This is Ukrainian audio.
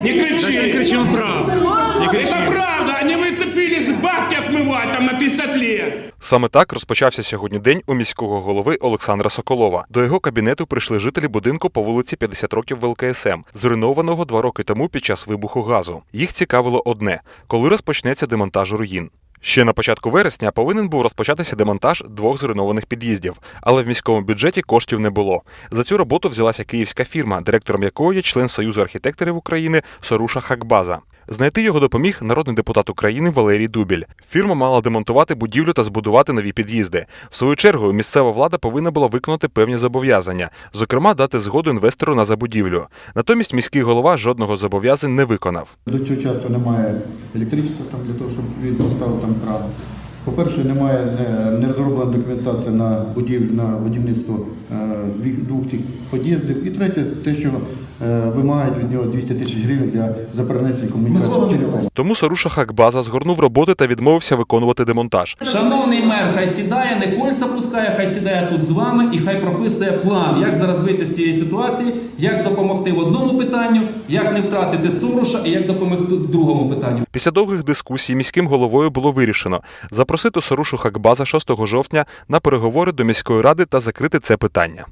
Не кричи. Не кричим правду. Не кричим. Это правда, они выцепились бабки отмывать там на 50 лет. Саме так розпочався сьогодні день у міського голови Олександра Соколова. До його кабінету прийшли жителі будинку по вулиці 50 років ВЛКСМ, зруйнованого два роки тому під час вибуху газу. Їх цікавило одне: коли розпочнеться демонтаж руїн. Ще на початку вересня повинен був розпочатися демонтаж двох зруйнованих під'їздів, але в міському бюджеті коштів не було. За цю роботу взялася київська фірма, директором якої є член Союзу архітекторів України Соруша Хакбаза. Знайти його допоміг народний депутат України Валерій Дубіль. Фірма мала демонтувати будівлю та збудувати нові під'їзди. В свою чергу місцева влада повинна була виконати певні зобов'язання, зокрема дати згоду інвестору на забудівлю. Натомість міський голова жодного зобов'язань не виконав. До цього часу немає електричства там для того, щоб він поставив там кран. По-перше, немає не, не розроблена документація на будівлю на будівництво е, двох цих під'їздів. І третє, те, що е, вимагають від нього 200 тисяч гривень для за перенесення комунікації. Тому Саруша Хакбаза згорнув роботи та відмовився виконувати демонтаж. Шановний мер, хай сідає, не кольця пускає, хай сідає тут з вами і хай прописує план, як зараз вийти з цієї ситуації, як допомогти в одному питанню, як не втратити Сороша і як допомогти в другому питанню. Після довгих дискусій міським головою було вирішено запросити Сорушу Хакбаза 6 жовтня на переговори до міської ради та закрити це питання.